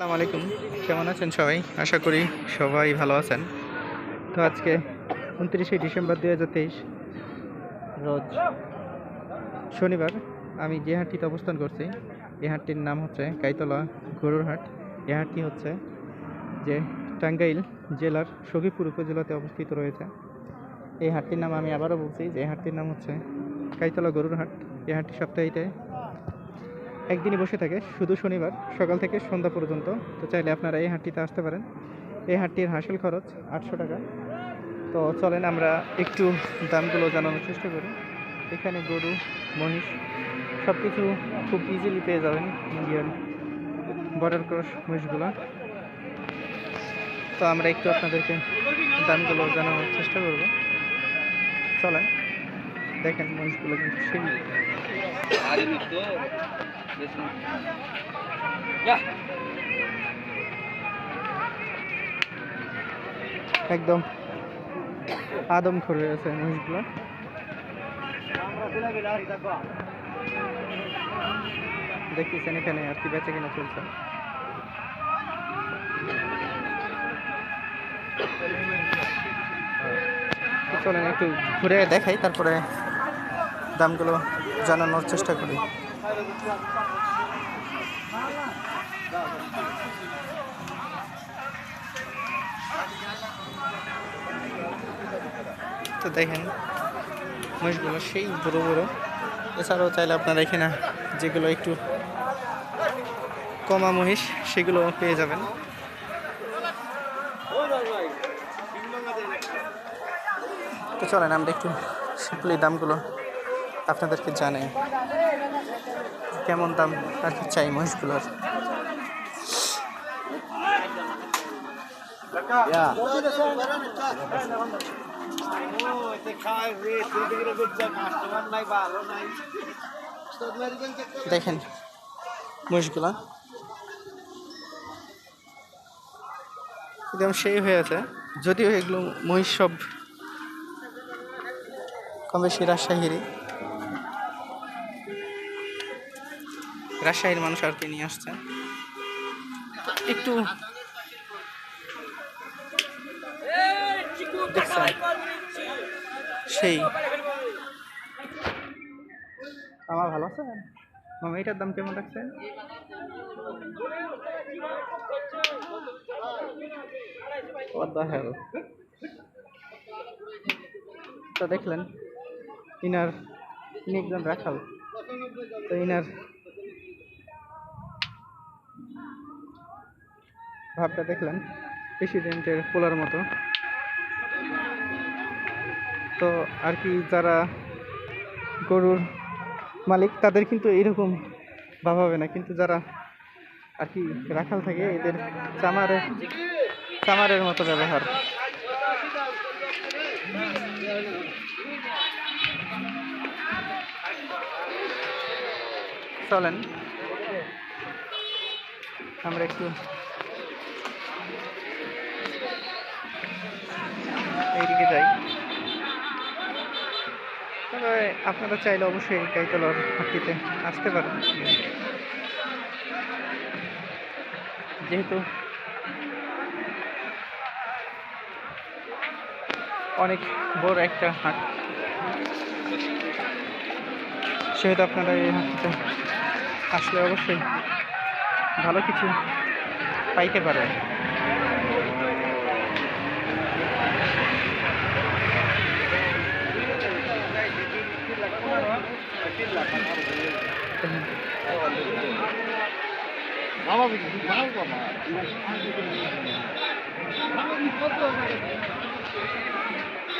আসসালামু আলাইকুম। কেমন আছেন সবাই? আশা করি সবাই ভালো আছেন। তো আজকে উনত্রিশে ডিসেম্বর দুই হাজার তেইশ, রোজ শনিবার আমি যে হাটটিতে অবস্থান করছি এই হাটটির নাম হচ্ছে কাইতলা গরুর হাট। এই হাটটি হচ্ছে যে টাঙ্গাইল জেলার সখীপুর উপজেলাতে অবস্থিত রয়েছে। এই হাটটির নাম আমি আবারও বলছি যে হাটটির নাম হচ্ছে কাইতলা গরুর হাট। এই হাটটি সপ্তাহিতে একদিনই বসে থাকে, শুধু শনিবার, সকাল থেকে সন্ধ্যা পর্যন্ত। তো চাইলে আপনারা এই হাটটিতে আসতে পারেন। এই হাটটির হাসিল খরচ আটশো টাকা। তো চলেন আমরা একটু দামগুলো জানানোর চেষ্টা করি। এখানে গরু, মহিষ সব কিছু খুব ইজিলি পেয়ে যাবেন ইন্ডিয়ান বর্ডার ক্রস মহিষগুলো। তো আমরা একটু আপনাদেরকে দামগুলো জানানোর চেষ্টা করব। চলেন, দেখেন মহিষগুলো কিন্তু সেই একদম আদম করে আছে মহিষগুলো দেখতেছেন এখানে আর কি বেচে কিনা চলছে। চলেন একটু ঘুরে দেখাই, তারপরে দামগুলো জানানোর চেষ্টা করি। তো দেখেন, মহিষগুলো সেই বড় বড়। এছাড়াও চাইলে আপনারা এখানে যেগুলো একটু কমা মহিষ সেগুলো পেয়ে যাবেন। তো চলেন, আমরা একটু সিম্পলি দামগুলো আপনাদেরকে জানাই, কেমন দাম আর কি চাই মহিষগুলোর? দেখেন মহিষগুলা। একদম সেই হয়ে আছে। যদিও এগুলো মহিষ সব কম বেশি রাজশাহীরই। রাজশাহীর মানুষ আর কি নিয়ে আসছে। একটু সেই। আমার ভালো আছে মামা, এটার দাম কেমন রাখছেন? দেখলেন, ইনার, ইনি একজন রাখাল। তো ইনার ভাবটা দেখলেন প্রেসিডেন্টের পোলার মতো। তো আর কি যারা গরুর মালিক, তাদের কিন্তু এইরকম ভাব হবে না। কিন্তু যারা আর কি রাখাল থাকে, এদের চামারের চামারের মতো ব্যবহার। চলেন। আমরা একটু এইদিকে যাই। তবে আপনারা চাইলে অবশ্যই গাইতলার হাটটিতে আসতে পারেন। যেহেতু অনেক বড় একটা হাট, সেহেতু আপনারা এই হাটটিতে আসলে অবশ্যই ভালো কিছু পাইতে পারেন।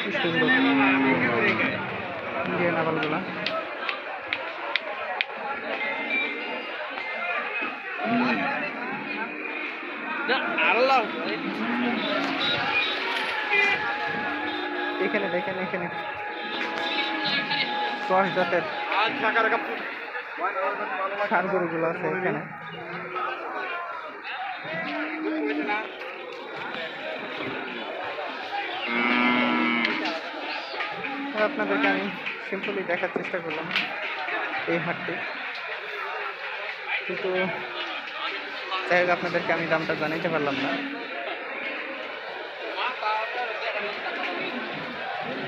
কি সুন্দর ইন্ডিয়ান আবালগুলা এখানে দেখেন এখানে দশ জাতের ষাড় গরুগুলো আছে এখানে আপনাদেরকে আমি সিম্পলি দেখার চেষ্টা করলাম এই হাটটি কিন্তু যাই হোক আপনাদেরকে আমি দামটা জানাইতে পারলাম না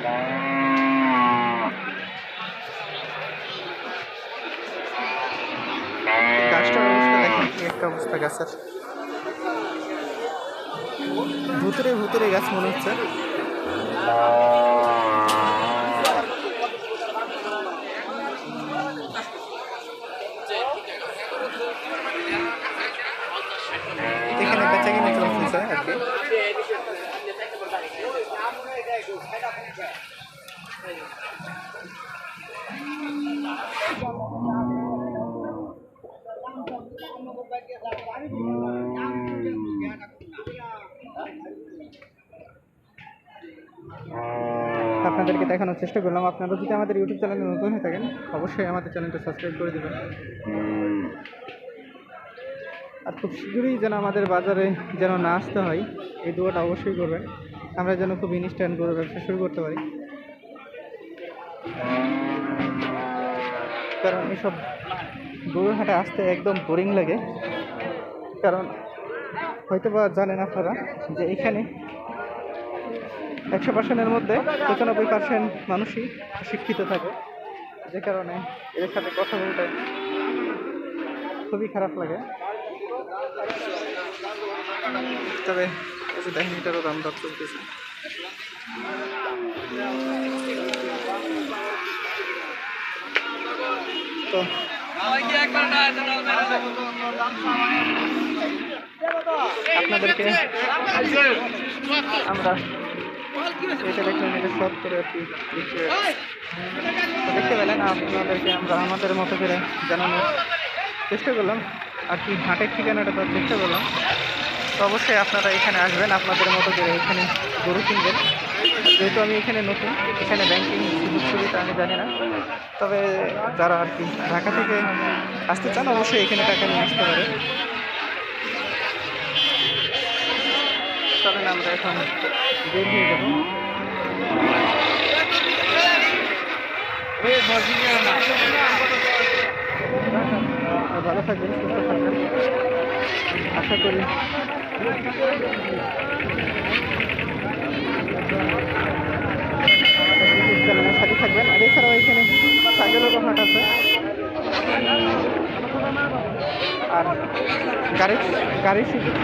গাছটার অবস্থা গাছের ভুতুরে ভুতুরে গাছ মনে হচ্ছে। আপনাদেরকে দেখানোর চেষ্টা করলাম। আপনারা যদি আমাদের ইউটিউব চ্যানেলে নতুন হয়ে থাকেন, অবশ্যই আমাদের চ্যানেলটা সাবস্ক্রাইব করে দেবেন। আর খুব শীঘ্রই যেন আমাদের বাজারে যেন না আসতে হয়, এই দুয়াটা অবশ্যই করবেন। আমরা যেন খুব ইনস্ট্যান্ট করে ব্যবসা শুরু করতে পারি। কারণ এসব গরুর হাটে আসতে একদম বোরিং লাগে। কারণ হয়তো বা জানেন আপনারা যে এখানে একশো পার্সেন্টের মধ্যে পঁচানব্বই পার্সেন্ট মানুষই শিক্ষিত থাকে। যে কারণে এদের সাথে কথা বলতে খুবই খারাপ লাগে। তবে দেখেন দাম দর চলতেছে। তো আপনাদেরকে আমরা এটা দেখলেন শর্ট করে আর কি দেখতে পেলেন আপনাদেরকে আমরা আমাদের মতো করে জানানোর চেষ্টা করলাম। আর কি, হাটের ঠিকানাটা তার চেষ্টা করলাম। তো অবশ্যই আপনারা এখানে আসবেন, আপনাদের মতো করে এখানে গরু কিনবেন। যেহেতু আমি এখানে নতুন এখানে ব্যাংকিং সুযোগ সুবিধা আমি জানি না। তবে যারা আর কি ঢাকা থেকে আসতে চান অবশ্যই এখানে টাকা নিয়ে আসতে পারে চলেন আমরা এখন বের হয়ে যাব। ভালো থাকবেন সুস্থ থাকবেন। আশা করি ইউটিউব চ্যানেলের সাথে থাকবেন আর এছাড়াও এখানে সাইকেলেরও হাট আছে। আর গাড়ির সুযোগ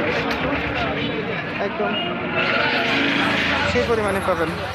একদম সেই পরিমাণে পাবেন।